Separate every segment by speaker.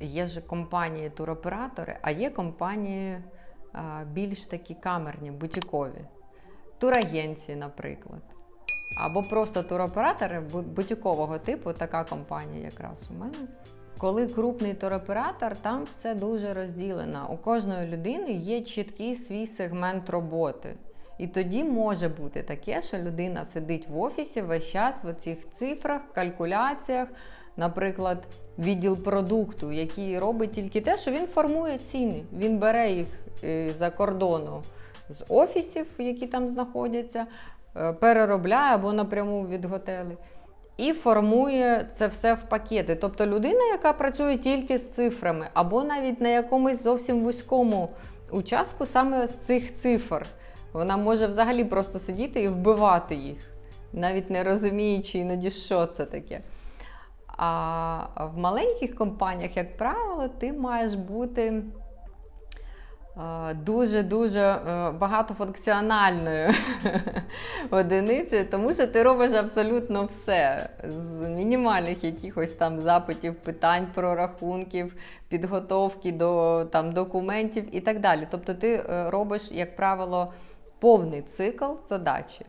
Speaker 1: Є ж компанії туроператори, а є компанії а, більш такі камерні, бутікові. Турагенції, наприклад. Або просто туроператори бу- бутікового типу, така компанія якраз у мене. Коли крупний туроператор, там все дуже розділено. У кожної людини є чіткий свій сегмент роботи. І тоді може бути таке, що людина сидить в офісі весь час в цих цифрах, калькуляціях, наприклад, відділ продукту, який робить тільки те, що він формує ціни. Він бере їх е, за кордону з офісів, які там знаходяться, е, переробляє або напряму від готелей. І формує це все в пакети. Тобто людина, яка працює тільки з цифрами, або навіть на якомусь зовсім вузькому участку саме з цих цифр, вона може взагалі просто сидіти і вбивати їх, навіть не розуміючи іноді, що це таке. А в маленьких компаніях, як правило, ти маєш бути дуже-дуже е, багатофункціональною одиницею, тому що ти робиш абсолютно все з мінімальних якихось там запитів, питань, прорахунків, підготовки до там, документів і так далі. Тобто ти е, робиш, як правило, повний цикл задачі.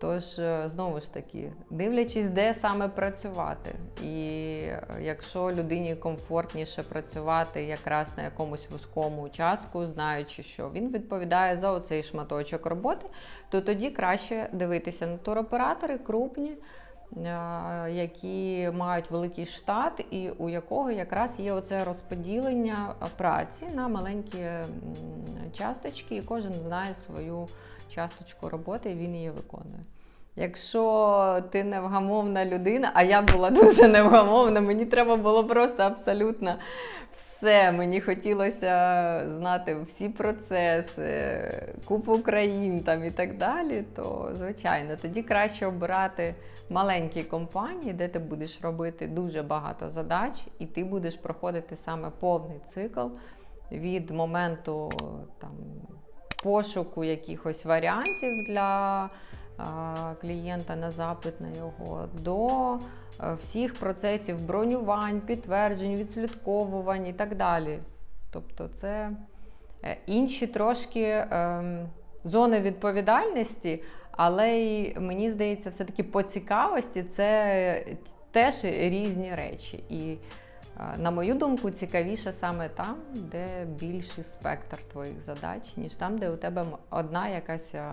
Speaker 1: Тож, е, знову ж таки, дивлячись, де саме працювати. І е, якщо людині комфортніше працювати якраз на якомусь вузькому участку, знаючи, що він відповідає за оцей шматочок роботи, то тоді краще дивитися на туроператори крупні, які мають великий штат, і у якого якраз є оце розподілення праці на маленькі часточки, і кожен знає свою часточку роботи, і він її виконує. Якщо ти невгамовна людина, а я була дуже невгамовна, мені треба було просто абсолютно все. Мені хотілося знати всі процеси, купу країн там і так далі, то звичайно, тоді краще обирати маленькі компанії, де ти будеш робити дуже багато задач, і ти будеш проходити саме повний цикл від моменту там, пошуку якихось варіантів для клієнта на запит на його до е, всіх процесів бронювань, підтверджень, відслідковувань і так далі. Тобто, це е, інші трошки ем, зони відповідальності, але й, мені здається, все-таки по цікавості це теж різні речі. І на мою думку, цікавіше саме там, де більший спектр твоїх задач, ніж там, де у тебе одна якась е,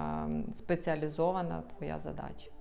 Speaker 1: спеціалізована твоя задача.